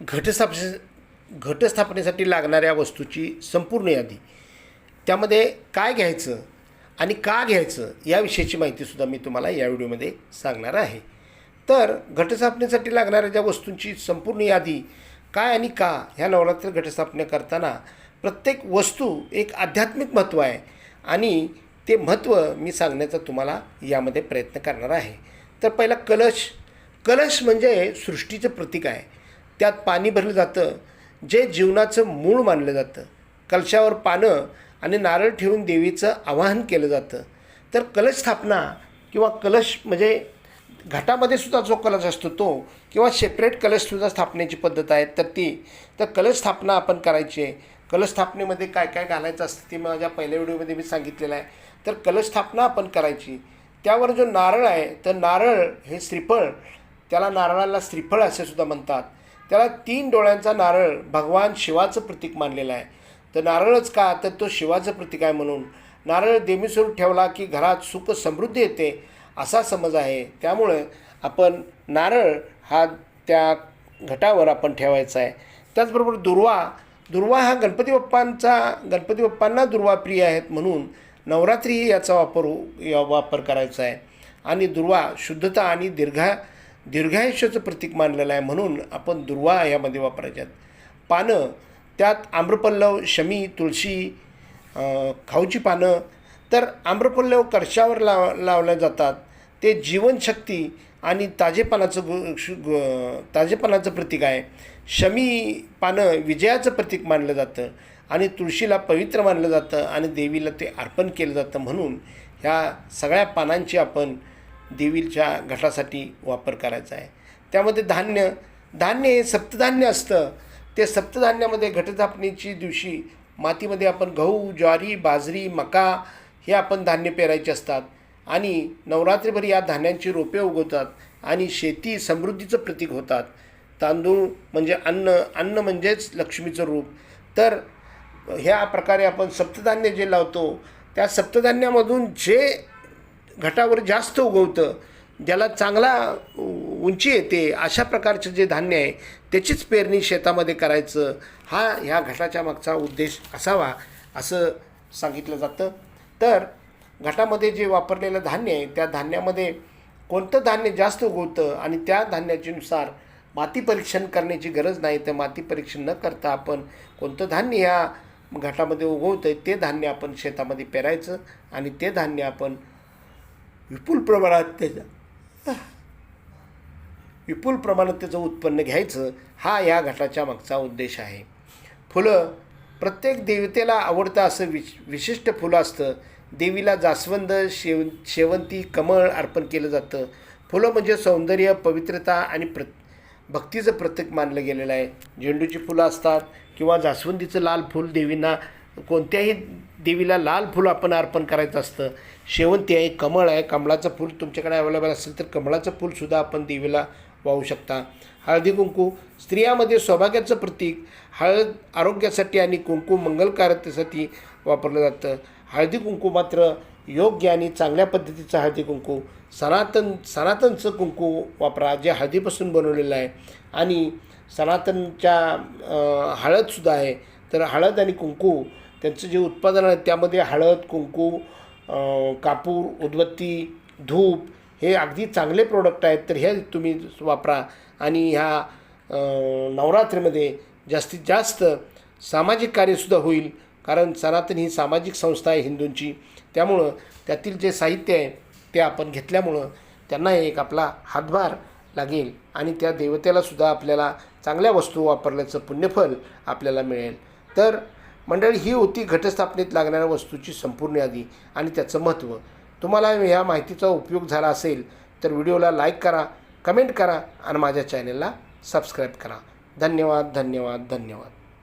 घटस्थाप घटस्थापनेसाठी लागणाऱ्या वस्तूची संपूर्ण यादी. त्यामध्ये काय घ्यायचं आणि का घ्यायचं याविषयीची माहितीसुद्धा मी तुम्हाला या व्हिडिओमध्ये सांगणार आहे. तर घटस्थापनेसाठी लागणाऱ्या ज्या वस्तूंची संपूर्ण यादी काय आणि का ह्या नवरात्र घटस्थापना करताना प्रत्येक वस्तू एक आध्यात्मिक महत्त्व आहे आणि ते महत्त्व मी सांगण्याचा तुम्हाला यामध्ये प्रयत्न करणार आहे. तर पहिला कलश. कलश म्हणजे सृष्टीचं प्रतीक आहे. त्यात पाणी भरलं जातं जे जीवनाचं मूळ मानलं जातं. कलशावर पानं आणि नारळ ठेवून देवीचं आवाहन केलं जातं. तर कलश स्थापना किंवा कलश म्हणजे घाटामध्ये सुद्धा जो कलश असतो तो किंवा सेपरेट कलशसुद्धा स्थापनेची पद्धत आहे तर ती. तर कलश स्थापना आपण करायची आहे. कलश स्थापनेमध्ये काय काय घालायचं असतं ते माझ्या पहिल्या व्हिडिओमध्ये मी सांगितलेलं आहे. तर कलश स्थापना आपण करायची. त्यावर जो नारळ आहे तर नारळ हे श्रीफळ त्याला नारळाला श्रीफळ असे सुद्धा म्हणतात. त्याला तीन डोळ्यांचा नारळ भगवान शिवाचं प्रतीक मानलेलं आहे. तर नारळच का? तर तो शिवाचं प्रतीक आहे म्हणून. नारळ देवीस्वरूप ठेवला की घरात सुख समृद्धी येते असा समज आहे. त्यामुळं आपण नारळ हा त्या घटावर आपण ठेवायचा आहे. त्याचबरोबर दुर्वा दुर्वा हा गणपती बाप्पांचा गणपती बाप्पांना दुर्वा प्रिय आहेत म्हणून नवरात्रीही याचा वापर वापर करायचा आहे. आणि दुर्वा शुद्धता आणि दीर्घा दीर्घायुष्याचं प्रतीक मानलेलं आहे म्हणून आपण दुर्वा यामध्ये वापरायच्यात पानं त्यात आम्रपल्लव शमी तुळशी खाऊची पानं. तर आम्रपल्लव कर्शावर लाव लावल्या जातात. ते जीवनशक्ती आणि ताजेपणाचं गु गु ताजेपणाचं प्रतीक आहे. शमी पानं विजयाचं प्रतीक मानलं जातं आणि तुळशीला पवित्र मानलं जातं आणि देवीला ते अर्पण केलं जातं म्हणून ह्या सगळ्या पानांची आपण देवीच्या घटासाठी वापर करायचा आहे. त्यामध्ये धान्य धान्य हे सप्तधान्य असतं. ते सप्तधान्यामध्ये घटस्थापनेची दिवशी मातीमध्ये आपण गहू ज्वारी बाजरी मका हे आपण धान्य पेरायचे असतात आणि नवरात्रीभर या धान्यांची रोपे उगवतात आणि शेती समृद्धीचं प्रतीक होतात. तांदूळ म्हणजे अन्न अन्न म्हणजेच लक्ष्मीचं रूप. तर ह्या प्रकारे आपण सप्तधान्य जे लावतो त्या सप्तधान्यामधून जे घटावर जास्त उगवतं ज्याला चांगला उंची येते अशा प्रकारचं जे धान्य आहे त्याचीच पेरणी शेतामध्ये करायचं हा ह्या घटाच्या मागचा उद्देश असावा असं सांगितलं जातं. तर घटामध्ये जे वापरलेलं धान्य आहे त्या धान्यामध्ये कोणतं धान्य जास्त उगवतं आणि त्या धान्याच्यानुसार माती परीक्षण करण्याची गरज नाही तर माती परीक्षण न करता आपण कोणतं धान्य ह्या घटामध्ये उगवतं ते धान्य आपण शेतामध्ये पेरायचं आणि ते धान्य आपण विपुल प्रमाणात त्याचं विपुल प्रमाणात त्याचं उत्पन्न घ्यायचं हा या घटाच्या मागचा उद्देश आहे. फुलं प्रत्येक देवतेला आवडतं असं विश विशिष्ट फुलं असतं. देवीला जास्वंद शेव शेवंती कमळ अर्पण केलं जातं. फुलं म्हणजे सौंदर्य पवित्रता आणि प्र भक्तीचं प्रतीक मानलं गेलेलं आहे. झेंडूची फुलं असतात किंवा जास्वंदीचं लाल फूल देवींना कोणत्याही देवीला लाल फूल आपण अर्पण करायचं असतं. शेवंती आहे कमळ आहे कमळाचं फूल तुमच्याकडे अवेलेबल असेल तर कमळाचं फूलसुद्धा आपण देवीला वाहू शकता. हळदी कुंकू स्त्रियामध्ये सौभाग्याचं प्रतीक हळद आरोग्यासाठी आणि कुंकू मंगलकारतेसाठी वापरलं जातं. हळदी कुंकू मात्र योग्य आणि चांगल्या पद्धतीचं हळदी कुंकू सनातन सनातनचं कुंकू वापरा जे हळदीपासून बनवलेलं आहे. आणि सनातनच्या हळदसुद्धा आहे. तर हळद आणि कुंकू त्यांचं जे उत्पादन आहे त्यामध्ये हळद कुंकू कापूर उदबत्ती धूप हे अगदी चांगले प्रोडक्ट आहेत तर हे तुम्ही वापरा. आणि ह्या नवरात्रीमध्ये जास्तीत जास्त सामाजिक कार्यसुद्धा होईल कारण सनातन ही सामाजिक संस्था आहे हिंदूंची. त्यामुळं त्यातील जे साहित्य आहे ते आपण घेतल्यामुळं त्यांना एक आपला हातभार लागेल आणि त्या देवतेलासुद्धा आपल्याला चांगल्या वस्तू वापरल्याचं पुण्यफल आपल्याला मिळेल. तर मंडळी ही होती घटस्थापनेत लागणाऱ्या वस्तूची संपूर्ण यादी आणि त्याचं महत्त्व. तुम्हाला ह्या माहितीचा उपयोग झाला असेल तर व्हिडिओला लाईक करा कमेंट करा आणि माझ्या चॅनलला सबस्क्राईब करा. धन्यवाद धन्यवाद धन्यवाद.